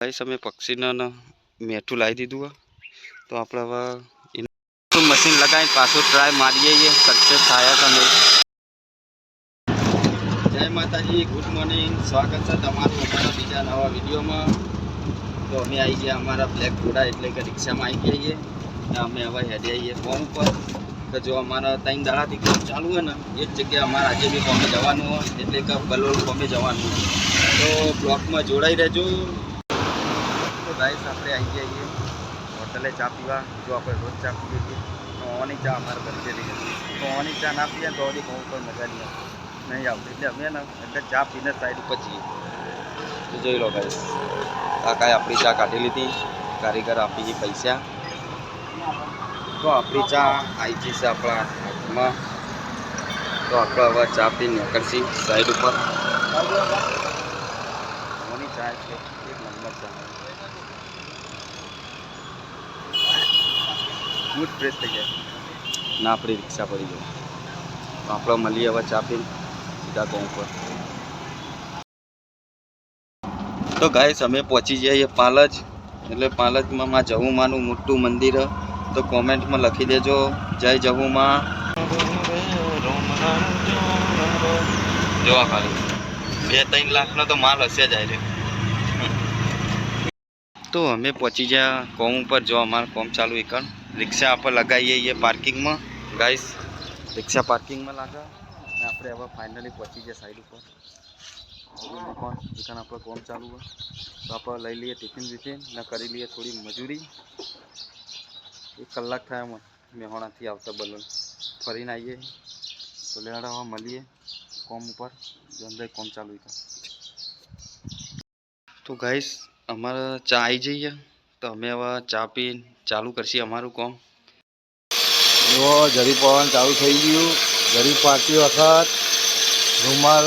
Guys, અમે પક્ષીના મેઠું લાવી દીધું. તો આપણે હવે મશીન લગાવીને પાછું ટ્રાય મારીએ છીએ. સક્સેસ થાય તમે જય માતાજી ગુડ મોર્નિંગ સ્વાગત છે તમારું અમારા બીજા નવા વિડીયોમાં. તો અમે આવી ગયા અમારા બ્લેક ઘોડા એટલે કે રિક્ષામાં આવી ગયા છીએ. અમે હવે હેડી આવીએ ફોન ઉપર કે જો અમારા ત્રણ દાડાથી કામ ચાલુ હોય ને, એ જ જગ્યાએ અમારે આજે બી કોમે જવાનું હોય. એટલે કે બલોલ કોમે જવાનું. તો બ્લોકમાં જોડાઈ રહેજો. ગાઈસ, આપણે આવી જઈએ હોટલે ચા પીવા. જો આપણે રોજ ચા પીએ છીએ, તો ઓની ચા અમારે બચેલી હતી. તો ઓની ચા ના પીએ તો ઓની બહુ પણ મજા નહીં આવતી. નહીં આવતી. એટલે અમે ને, એટલે ચા પીને સાઈડ ઉપર તો જોઈ લો ગાઈસ કાકાએ આપણી ચા કાઢી લીધી. કારીગર આપી ગઈ પૈસા. તો આપણી ચા આવી ગઈ છે આપણા હાથમાં. તો આપણે હવે ચા પીને નીકળશી સાઈડ ઉપર. ઓની ચા છે, એક નંબર ચા. મૂડ ફ્રેશ થઈ જાય. ના, આપણી રિક્ષા પડી જાય આપણે મળીએ, હવે ચા પીને સીધા ગામ પર તો ગાઈસ અમે પહોંચી જઈએ પાલજ. એટલે પાલજમાં માં જહુમાનું મોટું મંદિર. તો કોમેન્ટમાં લખી દેજો. જય જહુમા જોવા ખાલી. બે, ત્રણ લાખનો તો માલ હશે જ આઈ તો અમે પહોંચી ગયા કોમ ઉપર. જો અમારું કોમ ચાલુ એકણ રિક્ષા આપણે લગાવીએ છીએ પાર્કિંગમાં. ગાઈસ રિક્ષા પાર્કિંગમાં લાગે. અને આપણે હવે ફાઇનલી પહોંચી ગયા સાઈડ ઉપર. કોણ દુકાન આપણે કોમ ચાલુ હોય? તો આપણે લઈ લઈએ ટિફિન વિફિન ને કરી લઈએ થોડી મજૂરી. એક કલાક થાય એમ. મેહોણાથી આવતા બલન ફરીને આવીએ. તો લેવાડા મળીએ કોમ ઉપર. જો કોમ ચાલુ હતા તો. ગાઈસ અમારે ચા આવી જઈએ તો અમે હવે ચા પી ચાલુ કરશી અમારું કોમ. જો જરી પવન ચાલુ થઈ ગયું જરી પાટી વખત રૂમાલ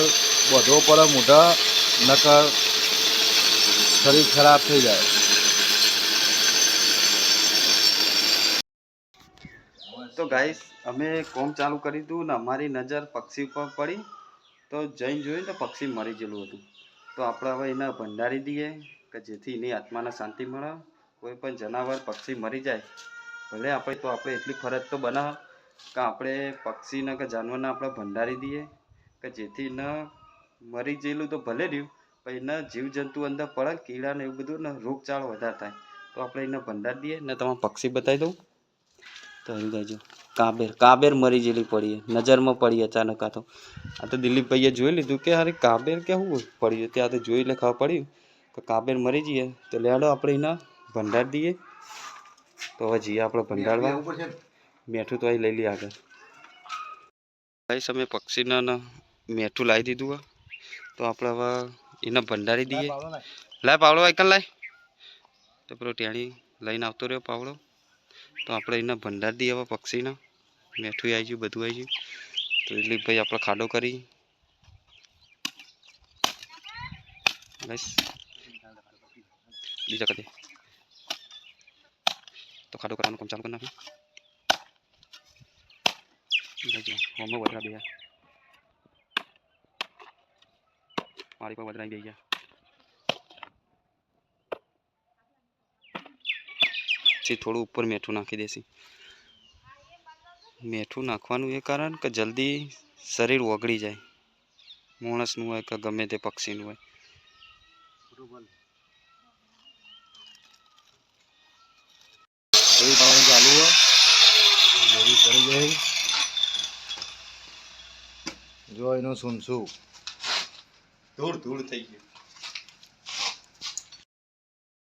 બધો પડે મોઢા નકર શરીર ખરાબ થઈ જાય. તો ગાઈસ અમે કોમ ચાલુ કરી દીધું ને અમારી નજર પક્ષી ઉપર પડી. તો જઈને જોયું તો પક્ષી મરી ગયેલું હતું. તો આપણે હવે એને ભંડારી દઈએ કે જેથી એની આત્માને શાંતિ મળે. કોઈ પણ જનાવર, પક્ષી મરી જાય, ભલે આપણે તો આપણે એટલી ફરજ તો બનાવ કે આપણે પક્ષીને કે જાનવરને આપણે ભંડારી દઈએ, કે જેથી ન મરી ગયેલું તો ભલે રહ્યું, પણ એના જીવજંતુ અંદર પડે કીડા ને એવું બધું ને રોગચાળો વધારે થાય. તો આપણે એને ભંડારી દઈએ. ને તમે પક્ષી બતાવી દઉં. તો અહીં ગાજો કાબેર કાબેર મરી ગયેલી પડી નજરમાં પડી અચાનક આ તો. આ તો દિલીપભાઈએ જોઈ લીધું કે અરે કાબેર કેવું પડ્યું ત્યાં તો જોઈ લે ખબર પડ્યું તો કાબેર મરી જઈએ તો લેડો આપણે એના ભંડાર દઈએ. તો હવે જઈએ આપણે ભંડારવા. મેઠું તો અહીં લઈ લઈએ આગળ. ભાઈ અમે પક્ષીના મેઠું લાવી દીધું. તો આપણે હવે એને ભંડારી દઈએ. લાય. પાવડો આઈકન લાય. તો પેલો ટેણી લઈને આવતો રહ્યો પાવડો. તો આપણે એને ભંડાર દઈએ હવે પક્ષીના. મેઠું આવી ગયું બધું આવી ગયું. તો દિલીપભાઈ આપણે ખાડો કરી. બસ બીજા કદે ખાડો કરવાનું કામ ચાલુ કરી નાખ્યું જોજો હોમો વધરા બે મારી પર વધરા બે ગયા પછી થોડું ઉપર મીઠું નાખી દેશી મીઠું નાખવાનું એ કારણ કે જલ્દી શરીર ઓગળી જાય માણસનું હોય કે ગમે તે પક્ષીનું હોય પડી જાય જો એનું સુનસું. ધૂળ ધૂળ થઈ ગયું.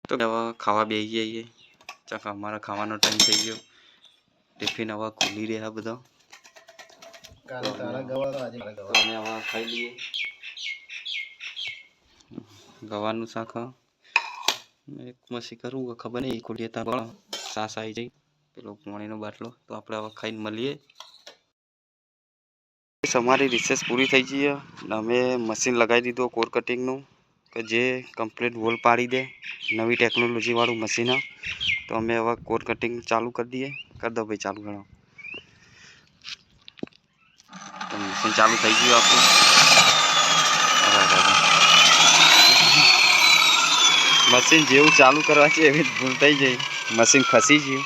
તો હવે ખાવા બે જઈએ ચાક અમારા ખાવાનો ટાઈમ થઈ ગયો. ટિફિન હવે ખુલી રહ્યા બધા. કાલે તારા ગવા તો આજે મારા ગવા અમે હવે ખાઈ લઈએ. ગવાનું શાક એક મસી કરવું ખબર નહીં ખોલીએ ત્યાં બળ સાસ આવી જાય પેલો પાણીનો બાટલો, તો આપણે હવે ખાઈને મળીએ. અમારી રિસેસ પૂરી થઈ ગઈ અમે મશીન લગાવી દીધું કોર કટિંગનું કે જે કમ્પ્લીટ વોલ પાડી દે, નવી ટેકનોલોજીવાળું મશીન તો અમે હવે કોર કટિંગ ચાલુ કરી દઈએ. કરી દો ભાઈ, ચાલુ કરો. તો મશીન ચાલુ થઈ ગયું આપણું. મશીન જેવું ચાલુ કરવા છે એવી જ ભૂલ થઈ જાય મશીન ખસી ગયું.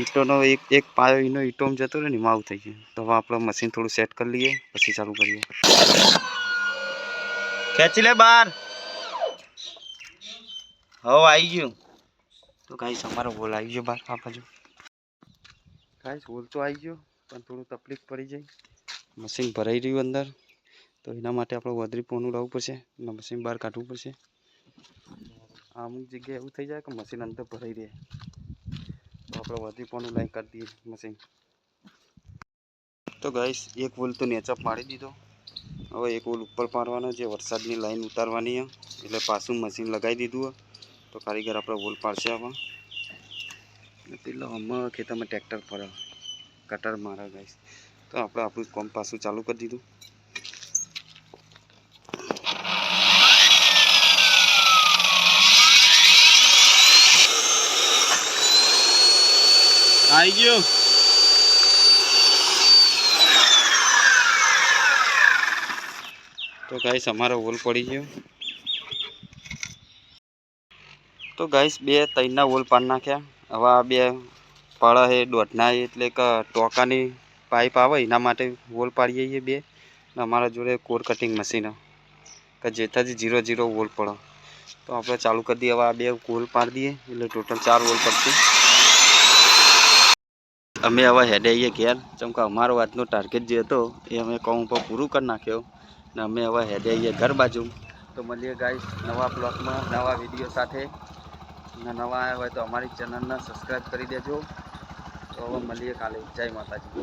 ઈંટોનો એક એક પાયો એનો ઈંટોમાં જતો રહે ને, એમાં આવું થઈ ગયું. તો હવે આપણે મશીન થોડું સેટ કરી લઈએ, પછી ચાલુ કરીએ. ખેંચી લે બાર હવે આવી ગયું. તો ગાઈસ અમારો બોલ આવી ગયો બાર આ બાજુ. ગાઈસ બોલ તો આવી ગયો, પણ થોડું તકલીફ પડી જાય. મશીન ભરાઈ રહ્યું અંદર. તો એના માટે આપણે વધરી પોનું લાવવું પડશે અને મશીન બહાર કાઢવું પડશે. અમુક જગ્યાએ એવું થઈ જાય કે મશીન અંદર ભરાઈ રહે. તો વધી પણ લાઈક કરી દઈએ મશીન તો ગાઈસ એક વોલ તો નેચઅપ મારી દીધો હવે એક વોલ ઉપર પાડવાનો છે વરસાદની લાઈન ઉતારવાની એટલે પાછું મશીન લગાવી દીધું. તો કારીગર આપણે વોલ પાડશે આમાં પેલો હમણાં ખેતરમાં ટ્રેક્ટર ફરે કટર મારા ગાઈસ તો આપણે આપણું કોમ પાછું ચાલુ કરી દીધું. આવી ગયો તો ગાઈસ અમારો વોલ પડી ગયો. તો ગાઈસ બે ત્રણના વોલ પાડી નાખ્યા. હવે આ બે પાડા છે, દોઢના એટલે કે ટોકાની પાઇપ આવે, એના માટે વોલ પાડીએ છીએ બે. અમારા જોડે કોર કટિંગ મશીન કે જેથી જીરો જીરો વોલ પડો. તો આપણે ચાલુ કરી દઈએ, હવે આ બે કોલ પાડી દઈએ, એટલે ટોટલ ચાર વોલ પડશે. અમે હવે હેડે આવીએ ઘેર. કે અમારો આજનો ટાર્ગેટ જે હતો, એ અમે કોમ પર પૂરું કરી નાખ્યો. ને અમે હવે હેડે આવીએ ઘર બાજુ. તો મળીએ ગાઈસ નવા બ્લોગમાં નવા વીડિયો સાથે. ને નવા આવ્યા હોય તો અમારી ચેનલને સબસ્ક્રાઈબ કરી દેજો. તો હવે મળીએ કાલે. જય માતાજી.